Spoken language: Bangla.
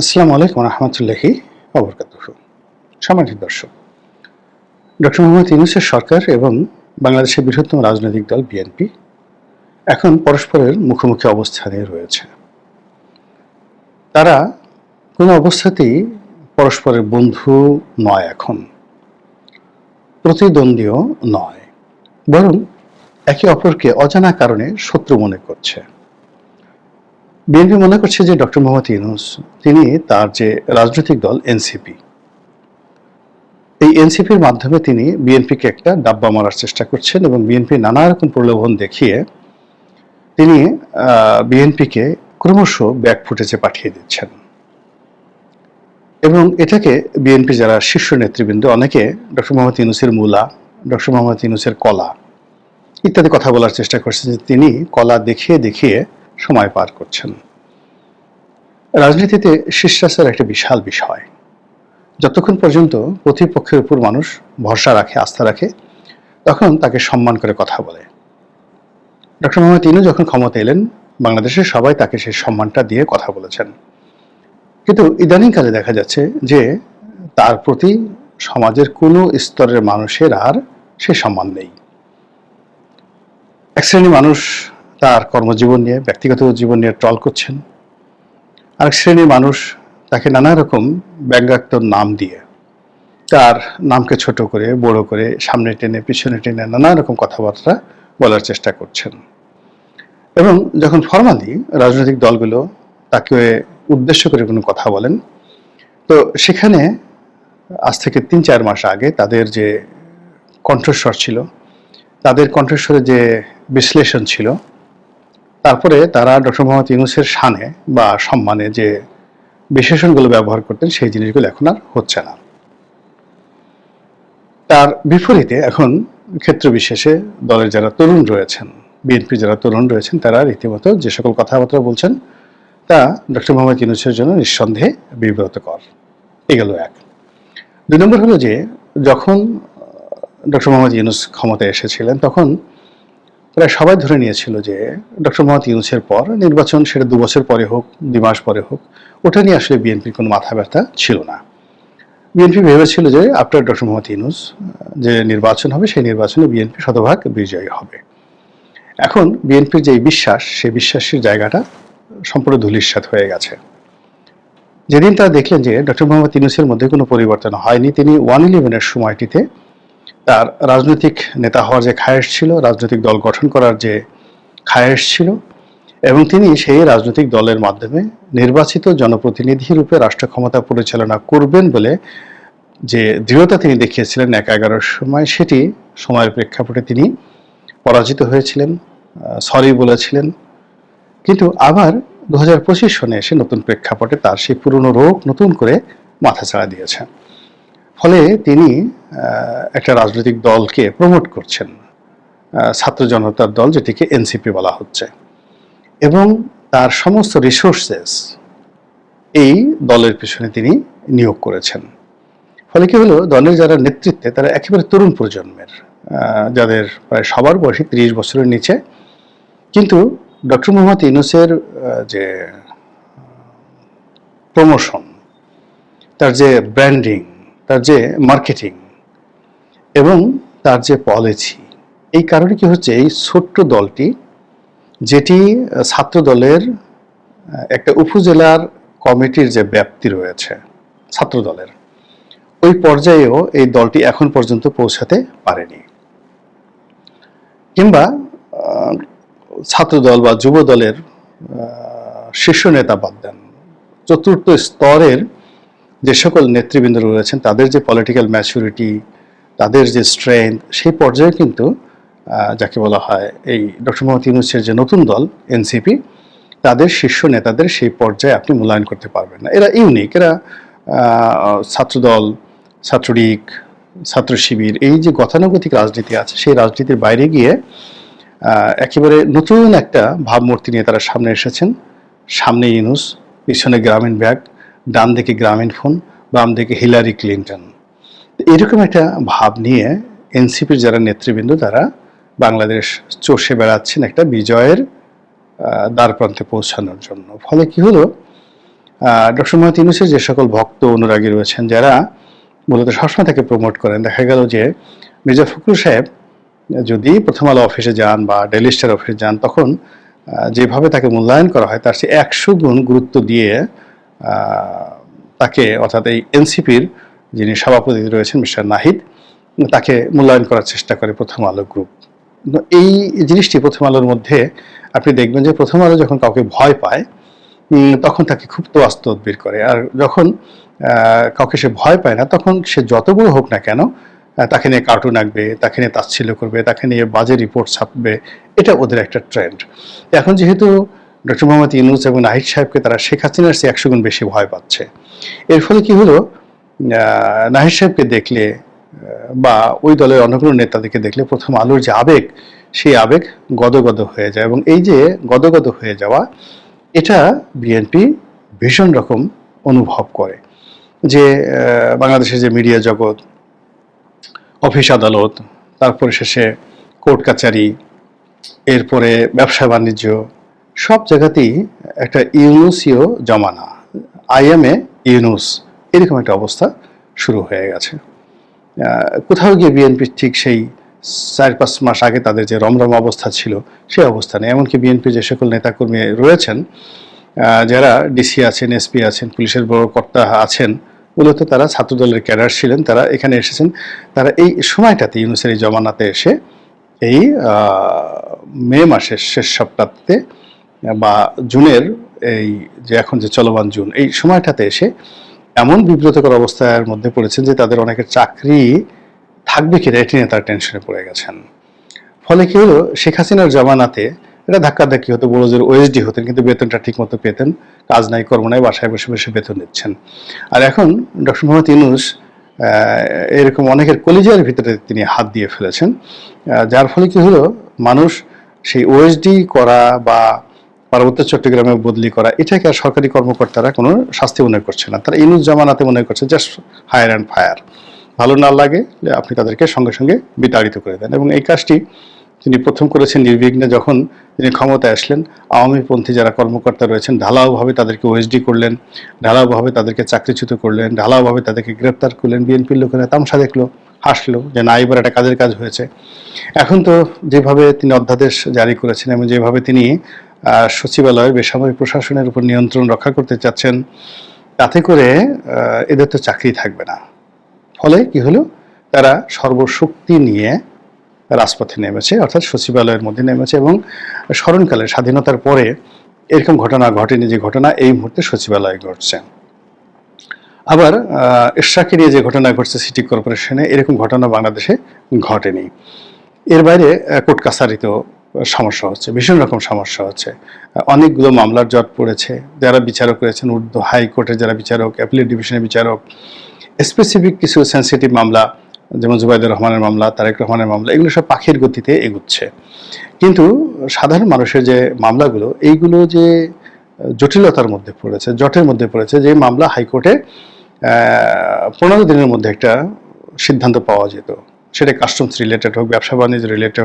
আসসালামু আলাইকুম রহমতুল্লাহি অবরকাত সামাজিক দর্শক, ডক্টর মোহাম্মদ ইউনুসের সরকার এবং বাংলাদেশের বৃহত্তম রাজনৈতিক দল বিএনপি এখন পরস্পরের মুখোমুখি অবস্থানে রয়েছে। তারা কোনো অবস্থাতেই পরস্পরের বন্ধু নয় এখন, প্রতিদ্বন্দ্বীও নয়, বরং একে অপরকে অজানা কারণে শত্রু মনে করছে। বিএনপি মনে করছে যে ডক্টর মোহাম্মদ ইউনুস, তিনি তার যে রাজনৈতিক দল এনসিপি, এই এনসিপির মাধ্যমে তিনি বিএনপিকে একটা ডাব্বা মারার চেষ্টা করছেন এবং বিএনপি নানা রকম প্রলোভন দেখিয়ে তিনি বিএনপিকে ক্রমশ ব্যাক ফুটেজে পাঠিয়ে দিচ্ছেন। এবং এটাকে বিএনপি যারা শীর্ষ নেতৃবৃন্দ, অনেকে ডক্টর মোহাম্মদ ইউনুসের মূলা, ডক্টর মোহাম্মদ ইউনুসের কলা ইত্যাদি কথা বলার চেষ্টা করছেন যে তিনি কলা দেখিয়ে দেখিয়ে সময় পার করছেন। রাজনীতিতে শিষ্টাচার একটা বিশাল বিষয়। যতক্ষণ পর্যন্ত প্রতিপক্ষের উপর মানুষ ভরসা রাখে, আস্থা রাখে, তখন তাকে সম্মান করে কথা বলে। ডক্টর মোহাম্মদ ইনু যখন ক্ষমতা এলেন বাংলাদেশের সবাই তাকে সেই সম্মানটা দিয়ে কথা বলেছেন। কিন্তু ইদানিংকালে দেখা যাচ্ছে যে তার প্রতি সমাজের কোনো স্তরের মানুষের আর সে সম্মান নেই। এক শ্রেণি মানুষ তার কর্মজীবন নিয়ে, ব্যক্তিগত জীবন নিয়ে ট্রল করছেন। আরেক শ্রেণির মানুষ তাকে নানা রকম ব্যঙ্গাত্মক নাম দিয়ে, তার নামকে ছোট করে, বড় করে, সামনে টেনে, পিছনে টেনে নানা রকম কথাবার্তা বলার চেষ্টা করছেন। এবং যখন ফরমালি রাজনৈতিক দলগুলো তাকে উদ্দেশ্য করে কোনো কথা বলেন, তো সেখানে আজ থেকে তিন চার মাস আগে তাদের যে কণ্ঠস্বর ছিল, তাদের কণ্ঠস্বরে যে বিশ্লেষণ ছিল তারপরে তারা ডক্টর মোহাম্মদ ইউনুসের শানে বা সম্মানে যে বিশেষণগুলো ব্যবহার করতেন, সেই জিনিসগুলো এখন আর হচ্ছে না। তার বিপরীতে এখন ক্ষেত্র বিশেষে দলের যারা তরুণ রয়েছেন, বিএনপি যারা তরুণ রয়েছেন, তারা রীতিমতো যে সকল কথাবার্তা বলছেন, তা ডক্টর মোহাম্মদ ইউনুসের জন্য নিঃসন্দেহে বিব্রতকর। এগুলো এক। দুই নম্বর হলো যে, যখন ডক্টর মোহাম্মদ ইউনুস ক্ষমতায় এসেছিলেন, তখন প্রায় সবাই ধরে নিয়েছিল যে ডক্টর মোহাম্মদ ইউনুসের পর নির্বাচন সেটা দু বছর পরে হোক, দুই মাস পরে হোক, ওটা নিয়ে আসলে বিএনপির কোনো মাথা ব্যথা ছিল না। বিএনপি ভেবেছিল যে আফটার ডক্টর মোহাম্মদ ইউনুস যে নির্বাচন হবে, সেই নির্বাচনে বিএনপি শতভাগ বিজয়ী হবে। এখন বিএনপির যে বিশ্বাস, সেই বিশ্বাসের জায়গাটা সম্পূর্ণ ধুলিস্বাদ হয়ে গেছে। যেদিন তারা দেখলেন যে ডক্টর মোহাম্মদ ইউনুসের মধ্যে কোনো পরিবর্তন হয়নি, তিনি ওয়ান ইলেভেনের সময়টিতে তার রাজনৈতিক নেতা হওয়ার যে খায়েশ ছিল, রাজনৈতিক দল গঠন করার যে খায়েশ ছিল, এবং তিনি সেই রাজনৈতিক দলের মাধ্যমে নির্বাচিত জনপ্রতিনিধি রূপে রাষ্ট্র ক্ষমতা পরিচালনা করবেন বলে যে দৃঢ়তা তিনি দেখিয়েছিলেন এক এগারোর সময়, সেটি সময়ের প্রেক্ষাপটে তিনি পরাজিত হয়েছিলেন সরি বলেছিলেন। কিন্তু আবার দু হাজার পঁচিশ সনে এসে নতুন প্রেক্ষাপটে তার সেই পুরনো রোগ নতুন করে মাথা ছাড়া দিয়েছেন ফলে তিনি একটা রাজনৈতিক দলকে প্রমোট করছেন ছাত্র জনতার দল, যেটিকে এনসিপি বলা হচ্ছে। এবং তার সমস্ত রিসোর্সেস এই দলের পিছনে তিনি নিয়োগ করেছেন। ফলে কি হলো, দলের যারা নেতৃত্বে, তারা একেবারে তরুণ প্রজন্মের যাদের প্রায় সবার বয়সী ত্রিশ বছরের নিচে। কিন্তু ডক্টর মোহাম্মদ ইউনুসের যে প্রমোশন তার যে ব্র্যান্ডিং তার যে মার্কেটিং এবং তার যে পলিসি এই কারণে কি হচ্ছে, এই ছোট্ট দলটি, যেটি ছাত্র দলের একটা উপজেলার কমিটির যে ব্যাপ্তি রয়েছে ছাত্র দলের ওই পর্যায়েও এই দলটি এখন পর্যন্ত পৌঁছাতে পারেনি। কিংবা ছাত্রদল বা যুব দলের শীর্ষ নেতা বাদ দেন, চতুর্থ স্তরের যে সকল নেতৃবৃন্দ রয়েছেন, তাদের যে পলিটিক্যাল ম্যাচুরিটি তাদের যে স্ট্রেংথ সেই পর্যায়ে কিন্তু যাকে বলা হয় এই ডক্টর মোহাম্মদ ইউনুসের যে নতুন দল এনসিপি তাদের শীর্ষ নেতাদের সেই পর্যায়ে আপনি মূল্যায়ন করতে পারবেন না। এরা ইউনিক এরা ছাত্রদল, ছাত্রলীগ, ছাত্র শিবির, এই যে গতানুগতিক রাজনীতি আছে, সেই রাজনীতির বাইরে গিয়ে একেবারে নতুন একটা ভাবমূর্তি নিয়ে তারা সামনে এসেছেন। সামনে ইউনুস পিছনে গ্রামীণ ব্যাগ ডান দিকে গ্রামীণ ফোন, বাম দিকে হিলারি ক্লিন্টন। এরকম একটা ভাব নিয়ে এনসিপির যারা নেতৃবৃন্দ, তারা বাংলাদেশ চষে বেড়াচ্ছেন একটা বিজয়ের দ্বার প্রান্তে পৌঁছানোর জন্য। ফলে কি হলো? ডক্টর মোহাম্মদ ইউনুসের যে সকল ভক্ত অনুরাগী রয়েছেন, যারা মূলত সবসময় তাকে প্রমোট করেন, দেখা গেল যে মির্জা ফখরুল সাহেব যদি প্রথম আলো অফিসে যান বা ডেলি স্টার অফিসে যান, তখন যেভাবে তাকে মূল্যায়ন করা হয়, তার সে একশো গুণ গুরুত্ব দিয়ে তাকে অর্থাৎ এই এনসিপির যিনি সভাপতি রয়েছেন মিস্টার নাহিদ, তাকে মূল্যায়ন করার চেষ্টা করে প্রথম আলো গ্রুপ এই জিনিসটি প্রথম আলোর মধ্যে আপনি দেখবেন যে প্রথম আলো যখন কাউকে ভয় পায় তখন তাকে খুব তোয়াজ তদবির করে। আর যখন কাউকে সে ভয় পায় না, তখন সে যত বড় হোক না কেন তাকে নিয়ে কার্টুন আঁকবে, তাকে নিয়ে তাচ্ছিল্য করবে, তাকে নিয়ে বাজে রিপোর্ট ছাপবে, এটা ওদের একটা ট্রেন্ড এখন যেহেতু ডক্টর মোহাম্মদ ইউনুস এবং নাহিদ সাহেবকে তারা শেখ হাসিনার চেয়ে একশো গুণ বেশি ভয় পাচ্ছে। এর ফলে কি হলো? নাহিদ সাহেবকে দেখলে বা ওই দলের অন্য কোনো নেতাদেরকে দেখলে প্রথম আলোর যে আবেগ, সেই আবেগ গদগদ হয়ে যায় এবং এই যে গদগদ হয়ে যাওয়া, এটা বিএনপি ভীষণ রকম অনুভব করে যে বাংলাদেশের যে মিডিয়া জগৎ, অফিস আদালত, তারপরে শেষে কোর্ট কাচারি, এরপরে ব্যবসা বাণিজ্য সব জায়গাতেই একটা ইউনুসীয় জমানা আইএমএ ইউনুস, এরকম একটা অবস্থা শুরু হয়ে গেছে। কোথাও গিয়ে বিএনপি ঠিক সেই চার পাঁচ মাস আগে তাদের যে রমরম অবস্থা ছিল সেই অবস্থা নেই। এমনকি বিএনপি যে সকল নেতাকর্মী রয়েছেন যারা ডিসি আছেন, এসপি আছেন, পুলিশের বড় কর্তা আছেন, মূলত তারা ছাত্রদলের ক্যাডার ছিলেন, তারা এখানে এসেছেন। তারা এই সময়টাতে ইউনুসের জমানাতে এসে এই মে মাসের শেষ সপ্তাহতে বা জুনের এই যে এখন যে চলমান জুন, এই সময়টাতে এসে এমন বিব্রতকর অবস্থার মধ্যে পড়েছেন যে তাদের অনেকের চাকরি থাকবে কিনা এটি নিয়ে তারা টেনশনে পড়ে গেছেন। ফলে কি হলো? শেখ হাসিনার জামানাতে এটা ধাক্কাধাক্কি হতো, বড় জোর ওএসডি হতেন, কিন্তু বেতনটা ঠিক মতো পেতেন, কাজ নাই, কর্ম নাই, বাসায় বসে বসে বেতন নিচ্ছেন। আর এখন ডক্টর মোহাম্মদ ইউনুস এরকম অনেকের কলিজার ভিতরে তিনি হাত দিয়ে ফেলেছেন। যার ফলে কি হলো? মানুষ সেই ওএসডি করা বা পার্বত্য চট্টগ্রামে বদলি করা, এটাকে আর সরকারি কর্মকর্তারা কোনো শাস্তি মনে করছে না। তারা ইনুজ জামানাতে মনে করছে জাস্ট হায়ার অ্যান্ড ফায়ার ভালো না লাগে আপনি তাদেরকে সঙ্গে সঙ্গে বিতাড়িত করে দেন। এবং এই কাজটি তিনি প্রথম করেছেন নির্বিঘ্নে যখন তিনি ক্ষমতায় আসলেন। আওয়ামীপন্থী যারা কর্মকর্তা রয়েছেন, ঢালাওভাবে তাদেরকে ওএসডি করলেন, ঢালাওভাবে তাদেরকে চাকরিচ্যুত করলেন, ঢালাওভাবে তাদেরকে গ্রেপ্তার করলেন, বিএনপির লোকেরা তামসা দেখল, হাসলো যে না, এবার একটা কাজের কাজ হয়েছে। এখন তো যেভাবে তিনি অধ্যাদেশ জারি করেছেন এবং যেভাবে তিনি সচিবালয়ের বেসামরিক প্রশাসনের উপর নিয়ন্ত্রণ রক্ষা করতে চাচ্ছেন, তাতে করে এদের তো চাকরি থাকবে না। ফলে কি হলো? তারা সর্বশক্তি নিয়ে রাজপথে নেমেছে, অর্থাৎ সচিবালয়ের মধ্যে নেমেছে এবং স্মরণকালে, স্বাধীনতার পরে এরকম ঘটনা ঘটেনি যে ঘটনা এই মুহূর্তে সচিবালয়ে ঘটছে। আবার নিয়ে যে ঘটনা ঘটছে সিটি কর্পোরেশনে, এরকম ঘটনা বাংলাদেশে ঘটেনি। এর বাইরে কোর্ট কাছারিতেও সমস্যা হচ্ছে, ভীষণ রকম সমস্যা হচ্ছে। অনেকগুলো মামলার জট পড়েছে। যারা বিচারক রয়েছেন, উর্দু হাইকোর্টের যারা বিচারক অ্যাপিলেট ডিভিশনের বিচারক স্পেসিফিক কিছু সেন্সিটিভ মামলা, যেমন জুবাইদুর রহমানের মামলা, তারেক রহমানের মামলা, এগুলো সব পাখির গতিতে এগুচ্ছে। কিন্তু সাধারণ মানুষের যে মামলাগুলো, এইগুলো যে জটিলতার মধ্যে পড়েছে, জটের মধ্যে পড়েছে, যে মামলা হাইকোর্টে পনেরো দিনের মধ্যে একটা সিদ্ধান্ত পাওয়া যেত। সেটা কাস্টমস রিলেটেড হোক, ব্যবসা বাণিজ্য রিলেটেড